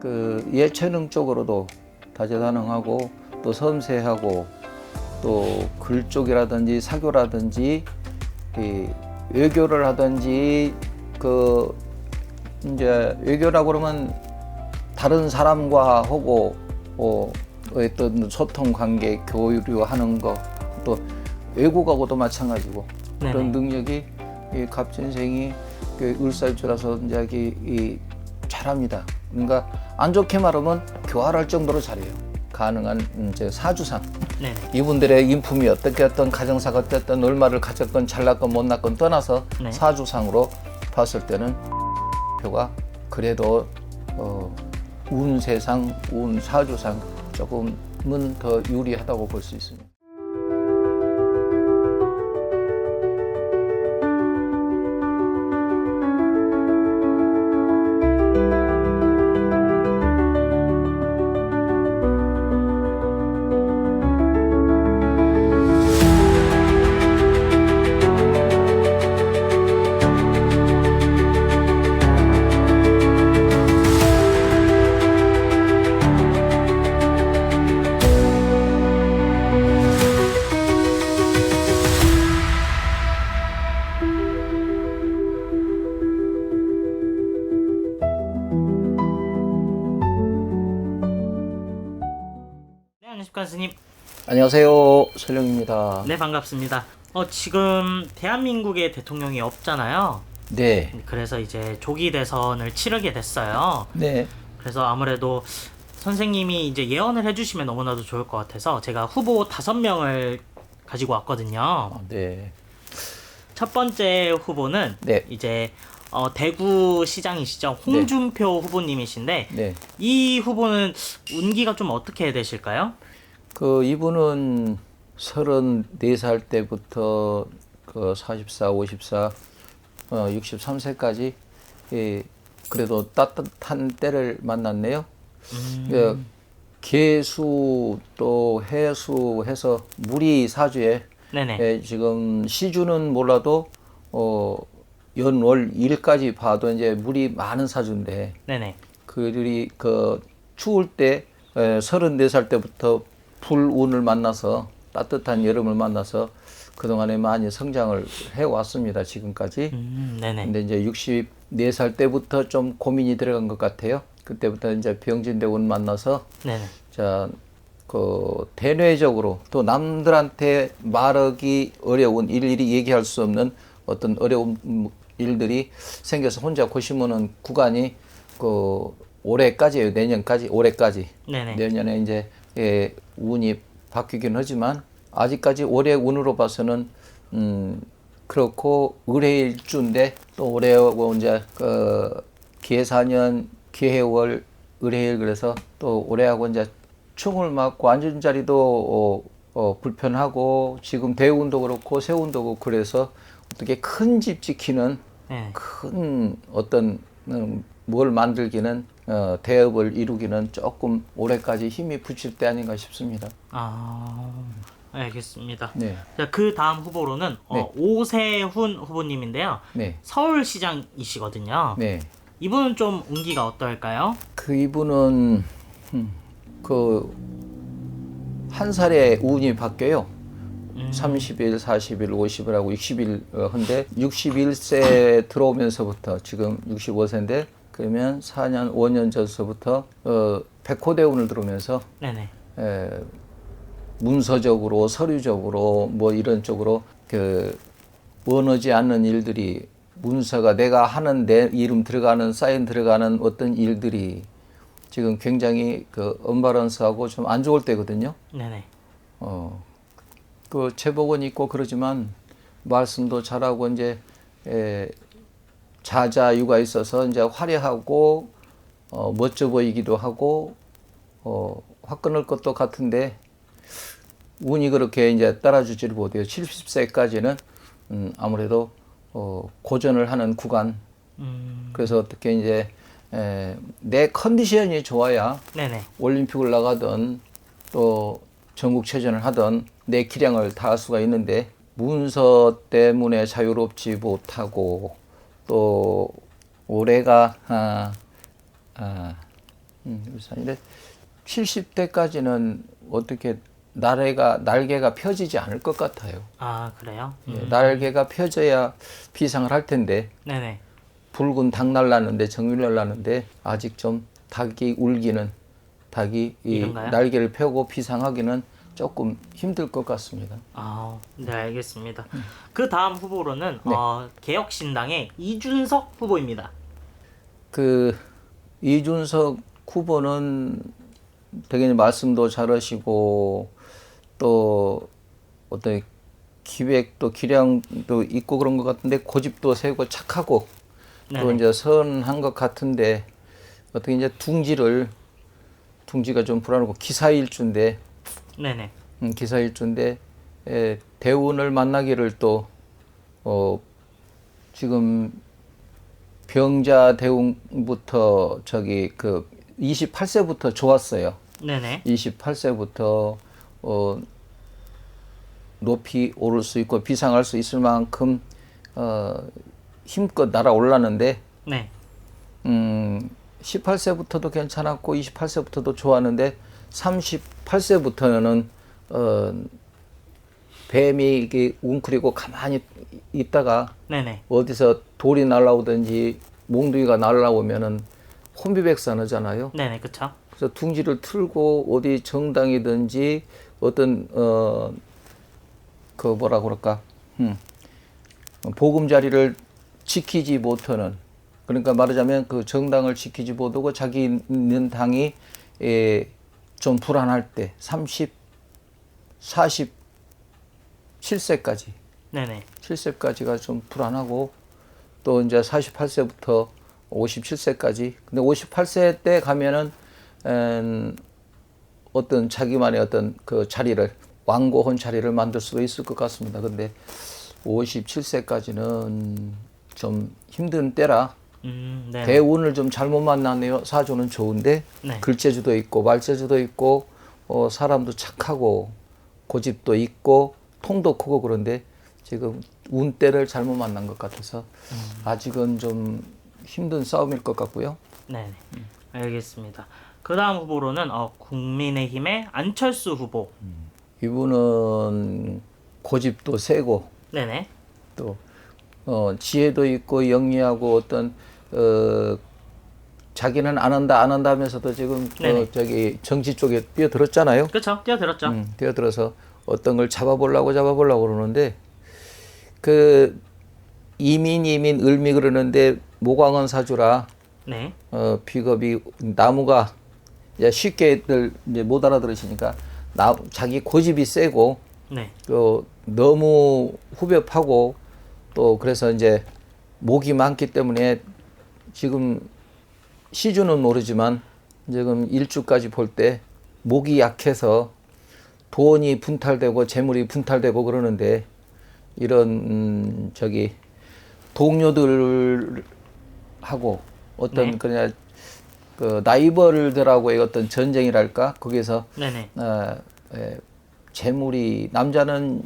그 예체능 쪽으로도 다재다능하고 또 섬세하고 또 글 쪽이라든지 사교라든지 이 외교를 하든지 그 이제 외교라고 그러면 다른 사람과 하고 어, 어떤 소통 관계 교류하는 거 또 외국하고도 마찬가지고 네네. 그런 능력이 이 갑진생이 그 을살주라서 이제 이, 이 잘합니다. 그러니까 안 좋게 말하면 교활할 정도로 잘해요. 가능한 이제 사주상 네네. 이분들의 인품이 어떻게 어떤 가정사가 어쨌든 얼마를 가졌건 잘났건 못났건 떠나서 네. 사주상으로 봤을 때는 표가 그래도 어, 운 세상, 운 사주상 조금은 더 유리하다고 볼 수 있습니다. 네, 안녕하십니까 스님. 안녕하세요, 설령입니다. 네, 반갑습니다. 어, 지금 대한민국의 대통령이 없잖아요. 네, 그래서 이제 조기 대선을 치르게 됐어요. 네, 그래서 아무래도 선생님이 이제 예언을 해주시면 너무나도 좋을 것 같아서 제가 후보 다섯 명을 가지고 왔거든요. 네, 첫 번째 후보는 네. 이제 어, 대구 시장이시죠 홍준표 후보님이신데 네. 이 후보는 운기가 좀 어떻게 되실까요? 그 이분은 34살 때부터 그 44, 54, 어, 63세까지 예, 그래도 따뜻한 때를 만났네요. 예, 개수 또 해수 해서 무리 사주에. 예, 지금 시주는 몰라도 어, 연월 일까지 봐도 이제 물이 많은 사주인데 네네. 그들이 그 추울 때 에, 34살 때부터 불운을 만나서 따뜻한 여름을 만나서 그동안에 많이 성장을 해 왔습니다. 지금까지. 음, 네네. 근데 이제 64살 때부터 좀 고민이 들어간 것 같아요. 그때부터 이제 병진대운 만나서 네네. 자, 그 대뇌적으로 또 남들한테 말하기 어려운 일일이 얘기할 수 없는 어떤 어려운 일들이 생겨서 혼자 고심하는 구간이 그 올해까지예요. 내년까지 올해까지. 네네. 내년에 이제 예, 운이 바뀌긴 하지만 아직까지 올해 운으로 봐서는 음 그렇고 을해일주인데 또 올해하고 이제 그 기해사년 기해월 을해일 그래서 또 올해하고 이제 충을 맞고 앉은 자리도 어, 어, 불편하고 지금 대운도 그렇고 세운도 그렇고 그래서 어떻게 큰 집 지키는 네. 큰 어떤 음, 뭘 만들기는 어, 대업을 이루기는 조금 올해까지 힘이 붙일 때 아닌가 싶습니다. 아, 알겠습니다. 네, 자, 그 다음 후보로는 어, 오세훈 후보님인데요. 네, 서울시장이시거든요. 네. 이분은 좀 운기가 어떨까요? 그 이분은 음, 그한 살에 운이 바뀌어요. 음. 30일, 40일, 50일 하고 60일 어, 한데 61세 들어오면서부터 지금 65세인데 그러면 4년, 5년 전서부터 어, 백호대운을 들어오면서 네네. 에, 문서적으로 서류적으로 뭐 이런 쪽으로 그 원하지 않는 일들이 문서가 내가 하는 내 이름 들어가는 사인 들어가는 어떤 일들이 지금 굉장히 그 언바런스하고 좀 안 좋을 때거든요. 네네. 어, 그 제복은 있고 그러지만 말씀도 잘하고 이제 에, 자자유가 있어서 이제 화려하고 어, 멋져 보이기도 하고 어, 확 끊을 것도 같은데 운이 그렇게 이제 따라주지를 못해요. 70세까지는 음, 아무래도 어, 고전을 하는 구간. 음, 그래서 어떻게 이제 에, 내 컨디션이 좋아야 네네. 올림픽을 나가든 또 전국체전을 하든 내 기량을 다할 수가 있는데 문서 때문에 자유롭지 못하고 또 올해가 아, 아, 음, 울산인데 70대까지는 어떻게 날개가 날개가 펴지지 않을 것 같아요. 아 그래요? 음. 예, 날개가 펴져야 비상을 할 텐데 네네. 붉은 닭 날랐는데 정밀 날랐는데 아직 좀 닭이 울기는 닭이 이? 날개를 펴고 비상하기는 조금 힘들 것 같습니다. 아, 네 알겠습니다. 그 다음 후보로는 네. 어, 개혁신당의 이준석 후보입니다. 그 이준석 후보는 되게 말씀도 잘하시고 또 어떤 기획도 기량도 있고 그런 것 같은데 고집도 세고 착하고 또 네네. 이제 선한 것 같은데 어떻게 이제 둥지를 둥지가 좀 불안하고 기사일주인데 네네. 음, 기사 일주인데 에, 대운을 만나기를 또 어, 지금 병자 대운부터 저기 그 28세부터 좋았어요. 네네. 28세부터 어, 높이 오를 수 있고 비상할 수 있을 만큼 어, 힘껏 날아올랐는데 네. 음, 18세부터도 괜찮았고 28세부터도 좋았는데 38세부터는 어, 뱀이 이게 웅크리고 가만히 있다가 네네. 어디서 돌이 날라오든지 몽둥이가 날라오면은 혼비백산하잖아요. 네네. 그쵸? 그래서 둥지를 틀고 어디 정당이든지 어떤 어 그 뭐라 그럴까 음. 보금자리를 지키지 못하는 그러니까 말하자면 그 정당을 지키지 못하고 자기 있는 당이 에, 좀 불안할 때 30, 47세까지 네네. 7세까지가 좀 불안하고 또 이제 48세부터 57세까지 근데 58세 때 가면은 음, 어떤 자기만의 어떤 그 자리를 완고한 자리를 만들 수도 있을 것 같습니다. 근데 57세까지는 좀 힘든 때라 음, 네. 대운을 좀 잘못 만났네요. 사주는 좋은데 네. 글재주도 있고 말재주도 있고 어, 사람도 착하고 고집도 있고 통도 크고 그런데 지금 운때를 잘못 만난 것 같아서 아직은 좀 힘든 싸움일 것 같고요. 네네. 알겠습니다. 그 다음 후보로는 어, 국민의힘의 안철수 후보. 이분은 고집도 세고 네네. 또 어, 지혜도 있고 영리하고 어떤 어, 자기는 안 한다 안 한다 하면서도 지금. 어, 저기 정치 쪽에 뛰어들었잖아요. 그쵸? 뛰어들었죠? 음, 뛰어들어서 어떤 걸 잡아보려고 잡아보려고 그러는데 그 이민 이민 을미 그러는데 모광원 사주라 네. 어, 비겁이 나무가 이제 쉽게들 이제 못 알아들으시니까 나 자기 고집이 세고 네. 또 너무 후벼파고 또 그래서 이제 목이 많기 때문에 지금 시주는 모르지만 지금 일주까지 볼 때 목이 약해서 돈이 분탈되고 재물이 분탈되고 그러는데 이런 음, 저기 동료들하고 어떤 네. 그냥 그 라이벌들하고의 어떤 전쟁이랄까 거기서 네네. 어, 예, 재물이 남자는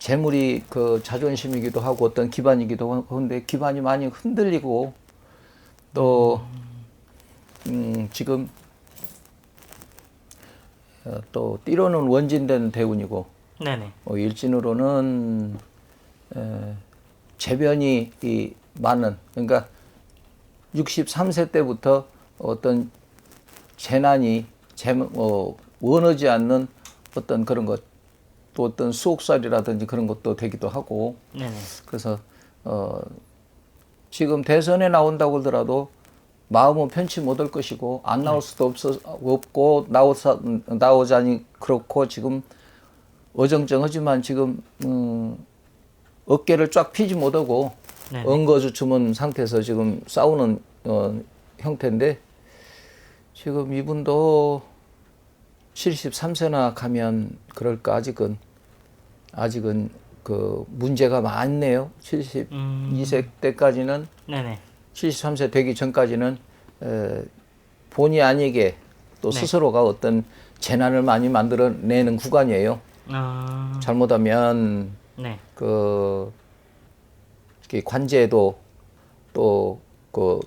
재물이 그 자존심이기도 하고 어떤 기반이기도 한데 기반이 많이 흔들리고 또 음, 지금 어, 또 띠로는 원진된 대운이고 네네. 어, 일진으로는 에, 재변이 이 많은 그러니까 63세 때부터 어떤 재난이 재, 어, 원하지 않는 어떤 그런 것, 또 어떤 수옥살이라든지 그런 것도 되기도 하고 네네. 그래서 어, 지금 대선에 나온다고 하더라도 마음은 편치 못할 것이고 안 나올 수도 없어 없고 나오자 나오자니 그렇고 지금 어정쩡하지만 지금 음, 어깨를 쫙 피지 못하고 네네. 엉거주 주문 상태에서 지금 싸우는 어, 형태인데 지금 이분도 73세나 가면 그럴까 아직은 아직은 그 문제가 많네요. 72세 음. 때까지는 네네. 73세 되기 전까지는 에, 본의 아니게 또 네. 스스로가 어떤 재난을 많이 만들어내는 구간이에요. 아. 잘못하면 네. 그 관제도 또 그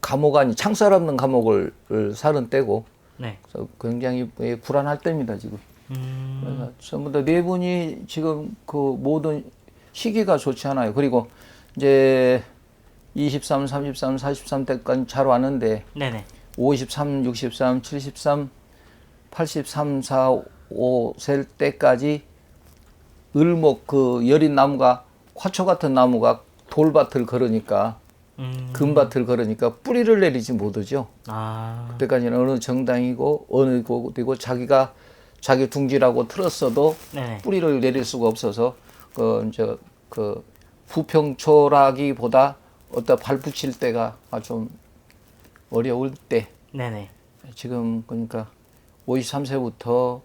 감옥 아니 창살 없는 감옥을 을 사는 때고 네. 그래서 굉장히 예, 불안할 때입니다 지금. 음, 그래서 전부 다 네 분이 지금 그 모든 시기가 좋지 않아요. 그리고 이제 23, 33, 43 때까지 잘 왔는데 네네. 53, 63, 73, 83, 4, 5 셀 때까지 을목 그 여린 나무가 화초 같은 나무가 돌밭을 걸으니까 음, 금밭을 걸으니까 뿌리를 내리지 못하죠. 아, 그때까지는 어느 정당이고 어느 곳이고 자기가 자기 둥지라고 틀었어도 네네. 뿌리를 내릴 수가 없어서 그 이제 그 부평초라기보다 어디다 발 붙일 때가 좀 어려울 때 네네. 지금 그러니까 53세부터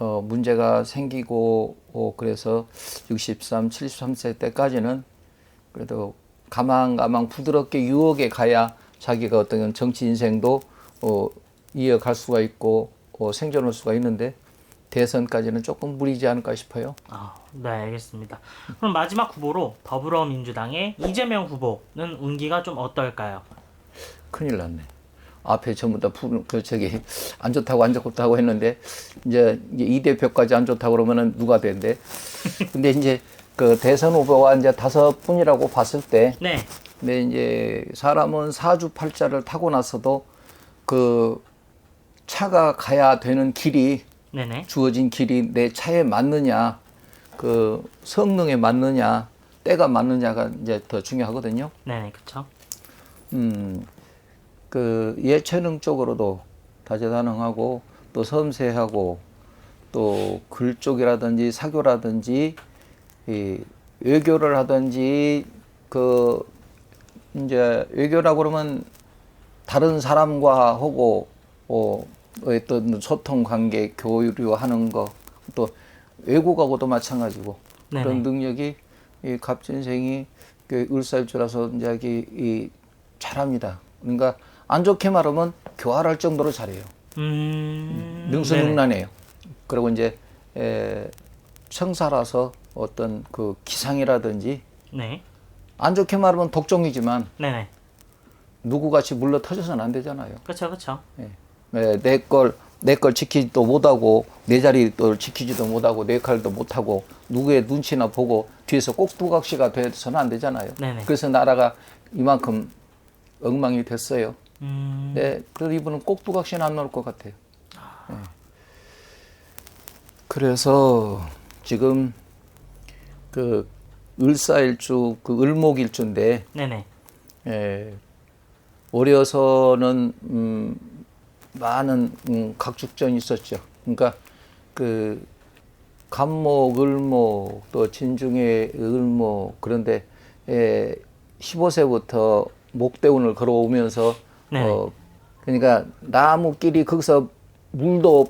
어 문제가 생기고 어 그래서 63, 73세 때까지는 그래도 가망가망 부드럽게 유혹에 가야 자기가 어떤 정치 인생도 어 이어갈 수가 있고 어 생존할 수가 있는데 대선까지는 조금 무리지 않을까 싶어요. 아, 네, 알겠습니다. 그럼 마지막 후보로 더불어민주당의 이재명 후보는 운기가 좀 어떨까요? 큰일 났네. 앞에 전부 다 푸른 그 저기 안 좋다고 안 좋다고 했는데 이제 이 대표까지 안 좋다고 그러면은 누가 된대? 근데 이제 그 대선 후보가 이제 다섯 분이라고 봤을 때 네. 근데 이제 사람은 사주팔자를 타고 나서도 그 차가 가야 되는 길이 네네. 주어진 길이 내 차에 맞느냐, 그 성능에 맞느냐, 때가 맞느냐가 이제 더 중요하거든요. 네네. 그쵸. 음, 그 예체능 쪽으로도 다재다능하고 또 섬세하고 또 글 쪽이라든지 사교라든지 이 외교를 하든지 그 이제 외교라고 그러면 다른 사람과 하고 어 어떤 소통 관계 교류하는 거 또 외국하고도 마찬가지고 네네. 그런 능력이 이 갑진생이 그 을살주라서 이제 이, 이 잘합니다. 그러니까 안 좋게 말하면 교활할 정도로 잘해요. 음, 능수능란해요. 그리고 이제 에, 청사라서 어떤 그 기상이라든지 네. 안 좋게 말하면 독종이지만 네네. 누구같이 물러 터져서는 안 되잖아요. 그쵸, 그쵸. 내 걸 내 걸 지키지도 못하고 내 자리를 지키지도 못하고 내 칼도 못하고 누구의 눈치나 보고 뒤에서 꼭두각시가 돼서는 안 되잖아요. 네네. 그래서 나라가 이만큼 엉망이 됐어요. 음, 네, 그래서 이분은 꼭두각시는 안 나올 것 같아요. 네. 그래서 지금 그 을사일주 그 을목일주인데 네네. 예, 올해서는 음, 많은 음, 각축전이 있었죠. 그러니까 그 간목, 을목, 또 진중의 을목 그런데 예, 15세부터 목대운을 걸어오면서 네네. 어, 그러니까 나무끼리 거기서 물도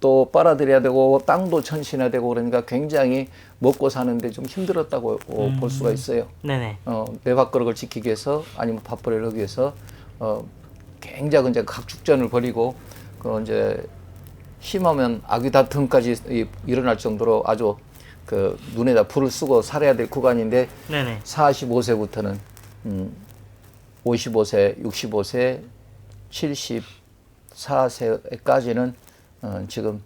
또 빨아들여야 되고 땅도 천신해야 되고 그러니까 굉장히 먹고 사는데 좀 힘들었다고 어, 볼 수가 있어요. 네네. 어, 내 밥그릇을 지키기 위해서 아니면 밥벌이를 하기 위해서 어, 굉장히 이제 각축전을 벌이고 그 이제 심하면 아귀 다툼까지 이- 일어날 정도로 아주 그 눈에다 불을 쓰고 살아야 될 구간인데 네네. 45세부터는 음, 55세, 65세, 74세까지는 어, 지금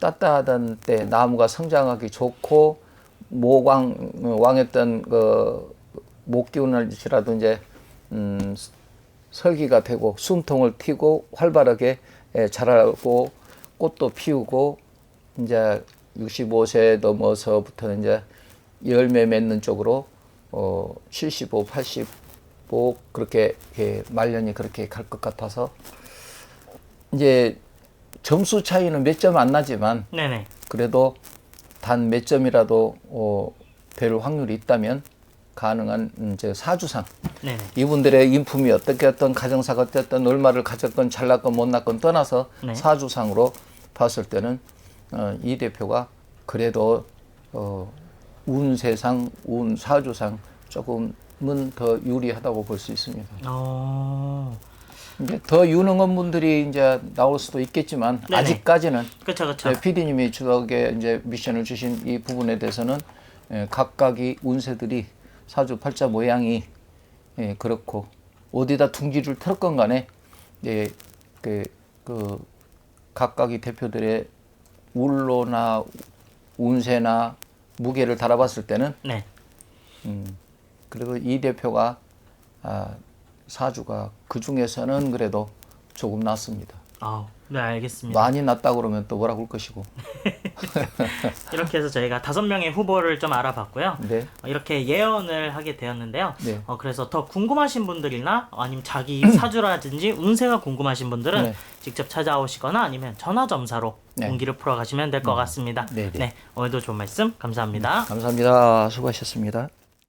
따뜻하던 때 나무가 성장하기 좋고 모광 어, 왕했던 그 목기운이라도 이제 음, 설기가 되고 숨통을 튀고 활발하게 예, 자라고 꽃도 피우고 이제 65세 넘어서부터는 이제 열매 맺는 쪽으로 어 75, 85 그렇게 예, 말년이 그렇게 갈 것 같아서 이제 점수 차이는 몇 점 안 나지만 네네. 그래도 단 몇 점이라도 어, 될 확률이 있다면 가능한 음, 이제 사주상 네네. 이분들의 인품이 어떻게 어떤 가정사가 어쨌든 얼마를 가졌건 잘났건 못났건 떠나서 네. 사주상으로 봤을 때는 어, 이 대표가 그래도 어, 운세상, 운 사주상 조금은 더 유리하다고 볼 수 있습니다. 어, 이제 더 유능한 분들이 이제 나올 수도 있겠지만 네네. 아직까지는 그쵸, 그쵸. 네, PD님이 주덕에 이제 미션을 주신 이 부분에 대해서는 예, 각각이 운세들이 사주 팔자 모양이 예, 그렇고 어디다 둥지를 틀었건 간에 이제 그, 그 각각의 대표들의 울로나 운세나 무게를 달아봤을 때는 네. 음, 그래도 이 대표가 아, 사주가 그 중에서는 그래도 조금 낫습니다. 아, 네, 알겠습니다. 많이 낫다 그러면 또 뭐라고 할 것이고. 이렇게 해서 저희가 다섯 명의 후보를 좀 알아봤고요. 네. 어, 이렇게 예언을 하게 되었는데요. 네. 어, 그래서 더 궁금하신 분들이나 아니면 자기 사주라든지 운세가 궁금하신 분들은 네. 직접 찾아오시거나 아니면 전화 점사로 네. 공기를 풀어 가시면 될 것 같습니다. 네, 네. 오늘도 좋은 말씀 감사합니다. 감사합니다. 수고하셨습니다.